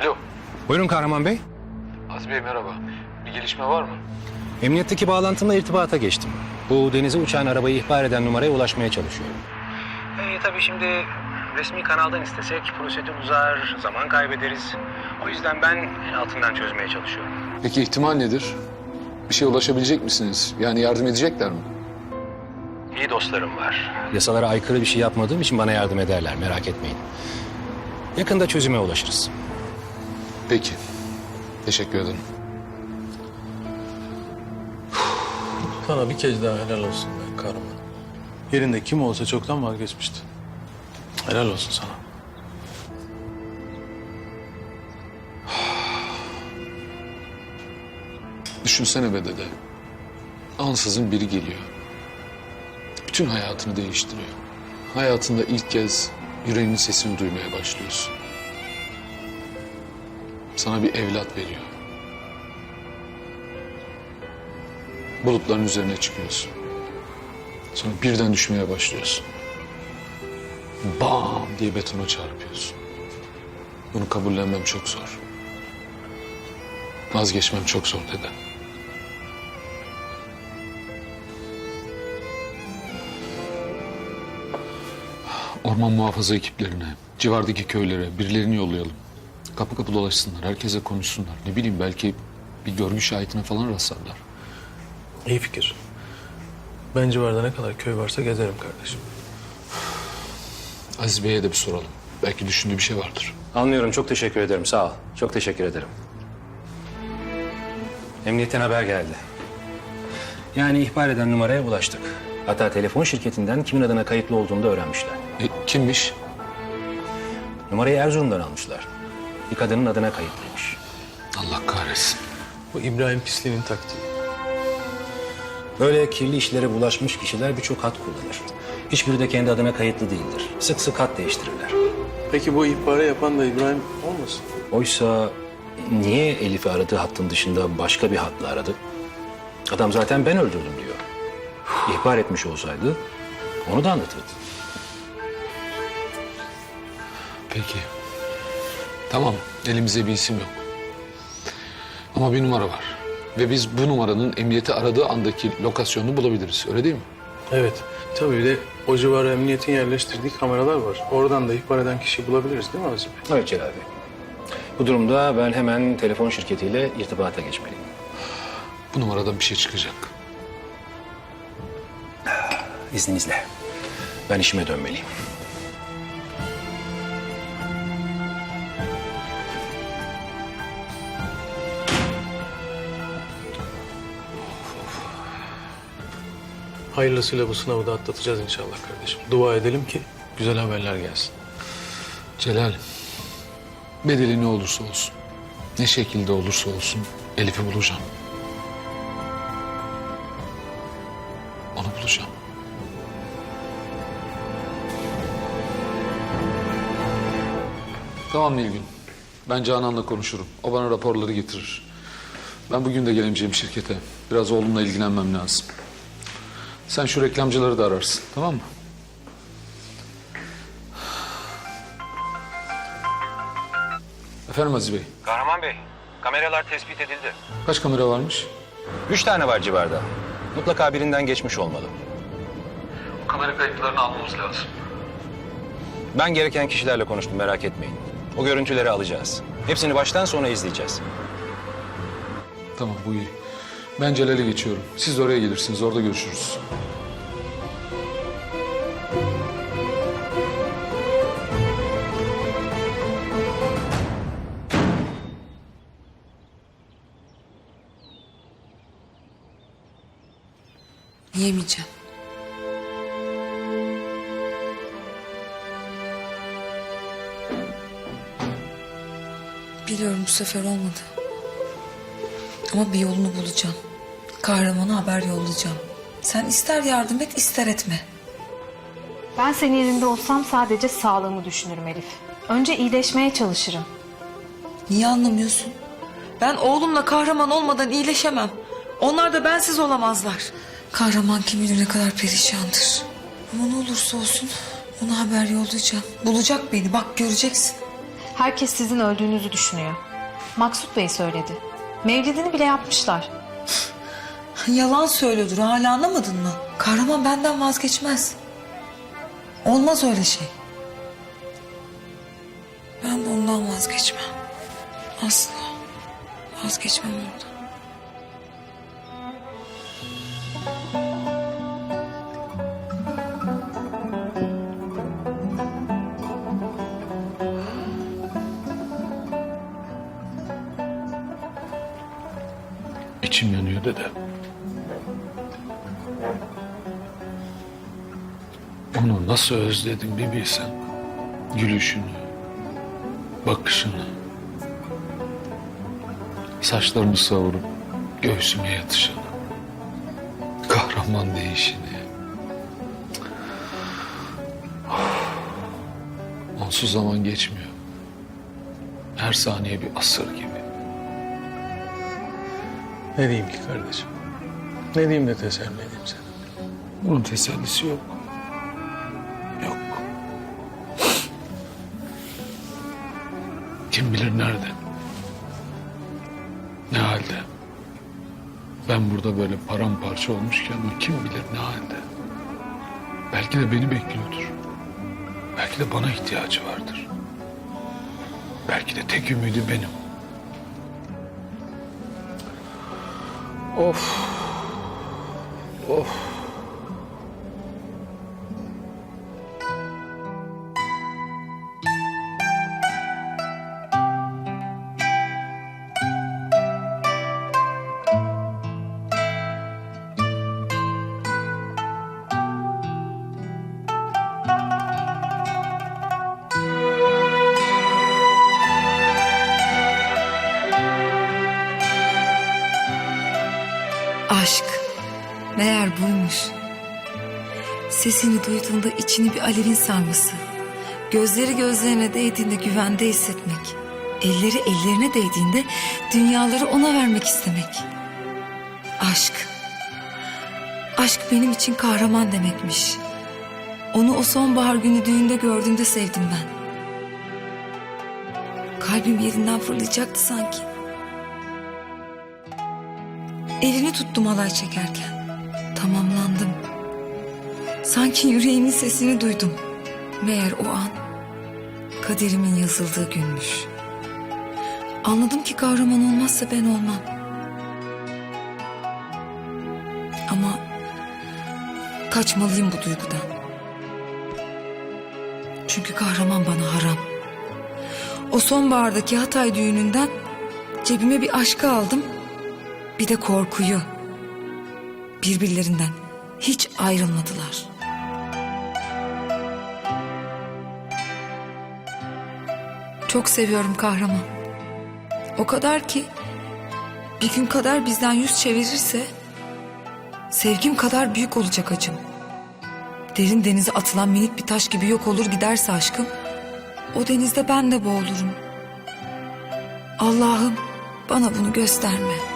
Alo. Buyurun Kahraman Bey. Aziz Bey merhaba. Bir gelişme var mı? Emniyetteki bağlantımla irtibata geçtim. Bu denize uçan arabayı ihbar eden numaraya ulaşmaya çalışıyorum. Ee, tabii şimdi resmi kanaldan istesek prosedür uzar, zaman kaybederiz. O yüzden ben en altından çözmeye çalışıyorum. Peki ihtimal nedir? Bir şeye ulaşabilecek misiniz? Yani yardım edecekler mi? İyi dostlarım var. Yasalara aykırı bir şey yapmadığım için bana yardım ederler, merak etmeyin. Yakında çözüme ulaşırız. Peki. Teşekkür ederim. Sana bir kez daha helal olsun be kahraman. Yerinde kim olsa çoktan vazgeçmişti. Helal olsun sana. Düşünsene be dede. Ansızın biri geliyor. Bütün hayatını değiştiriyor. Hayatında ilk kez yüreğinin sesini duymaya başlıyorsun. Sana bir evlat veriyor. Bulutların üzerine çıkıyorsun. Sonra birden düşmeye başlıyorsun. Bam diye betona çarpıyorsun. Bunu kabullenmem çok zor. Vazgeçmem çok zor dede. Orman muhafaza ekiplerine, civardaki köylere birilerini yollayalım. Kapı kapı dolaşsınlar, herkese konuşsunlar. Ne bileyim belki bir görgü şahitine falan rastlarlar. İyi fikir. Ben civarda ne kadar köy varsa gezerim kardeşim. Aziz Bey'e de bir soralım. Belki düşündüğü bir şey vardır. Anlıyorum, çok teşekkür ederim. Sağ ol. Çok teşekkür ederim. Emniyetten haber geldi. Yani ihbar eden numaraya ulaştık. Hatta telefon şirketinden kimin adına kayıtlı olduğunu da öğrenmişler. E, kimmiş? Numarayı Erzurum'dan almışlar. Bir kadının adına kayıtlıymış. Allah kahretsin. Bu İbrahim Pisli'nin taktiği. Böyle kirli işlere bulaşmış kişiler birçok hat kullanır. Hiçbiri de kendi adına kayıtlı değildir. Sık sık hat değiştirirler. Peki bu ihbarı yapan da İbrahim olmasın? Oysa niye Elif'i aradığı hattın dışında başka bir hatla aradı? Adam zaten ben öldürdüm diyor. İhbar etmiş olsaydı onu da anlatırdı. Peki. Tamam, elimizde bir isim yok. Ama bir numara var. Ve biz bu numaranın emniyeti aradığı andaki lokasyonunu bulabiliriz. Öyle değil mi? Evet. Tabii bir de o civara emniyetin yerleştirdiği kameralar var. Oradan da ihbar eden kişiyi bulabiliriz değil mi Aziz Bey? Evet Celal Bey. Bu durumda ben hemen telefon şirketiyle irtibata geçmeliyim. Bu numaradan bir şey çıkacak. İzninizle. Ben işime dönmeliyim. Hayırlısıyla bu sınavı da atlatacağız inşallah kardeşim. Dua edelim ki güzel haberler gelsin. Celal, bedeli ne olursa olsun, ne şekilde olursa olsun Elif'i bulacağım. Onu bulacağım. Tamam Nilgün. Ben Canan'la konuşurum. O bana raporları getirir. Ben bugün de gelemeyeceğim şirkete. Biraz oğlumla ilgilenmem lazım. Sen şu reklamcıları da ararsın. Tamam mı? Efendim Aziz Bey. Kahraman Bey, kameralar tespit edildi. Kaç kamera varmış? Üç tane var civarda. Mutlaka birinden geçmiş olmalı. Kamera kayıtlarını almamız lazım. Ben gereken kişilerle konuştum merak etmeyin. O görüntüleri alacağız. Hepsini baştan sona izleyeceğiz. Tamam bu iyi. Ben Celal'e geçiyorum. Siz de oraya gelirsiniz. Orada görüşürüz. Yemeyeceğim. Biliyorum bu sefer olmadı. Ama bir yolunu bulacağım. Kahramana haber yollayacağım. Sen ister yardım et ister etme. Ben senin yerinde olsam sadece sağlığımı düşünürüm Elif. Önce iyileşmeye çalışırım. Niye anlamıyorsun? Ben oğlumla kahraman olmadan iyileşemem. Onlar da bensiz olamazlar. Kahraman kim bilir ne kadar perişandır. Ama ne olursa olsun ona haber yollayacağım. Bulacak beni bak göreceksin. Herkes sizin öldüğünüzü düşünüyor. Maksut Bey söyledi. Mevlidini bile yapmışlar. Yalan söylüyordur hala anlamadın mı? Kahraman benden vazgeçmez. Olmaz öyle şey. Ben de ondan vazgeçmem. Asla. Vazgeçmem ondan. İçim yanıyor dede. Onu nasıl özledim bir bilsen. Gülüşünü, bakışını. Saçlarını savurup göğsüme yatışını. Kahraman değişini. Onsuz zaman geçmiyor. Her saniye bir asır gibi. Ne diyeyim ki kardeşim? Ne diyeyim de teselli edeyim seni? Bunun tesellisi yok. Yok. Kim bilir nerede? Ne halde? Ben burada böyle paramparça olmuşken o kim bilir ne halde? Belki de beni bekliyordur. Belki de bana ihtiyacı vardır. Belki de tek ümidi benim. Of. Of. Aşk. Meğer buymuş. Sesini duyduğunda içini bir alevin sarması. Gözleri gözlerine değdiğinde güvende hissetmek. Elleri ellerine değdiğinde dünyaları ona vermek istemek. Aşk. Aşk benim için kahraman demekmiş. Onu o sonbahar günü düğünde gördüğümde sevdim ben. Kalbim yerinden fırlayacaktı sanki. Elini tuttum halay çekerken. Tamamlandım. Sanki yüreğimin sesini duydum. Meğer o an kaderimin yazıldığı günmüş. Anladım ki kahraman olmazsa ben olmam. Ama kaçmalıyım bu duygudan. Çünkü kahraman bana haram. O sonbahardaki Hatay düğününden cebime bir aşkı aldım. Bir de korkuyu. Birbirlerinden hiç ayrılmadılar. Çok seviyorum kahraman. O kadar ki bir gün kadar bizden yüz çevirirse sevgim kadar büyük olacak acım. Derin denize atılan minik bir taş gibi yok olur giderse aşkım o denizde ben de boğulurum. Allah'ım bana bunu gösterme.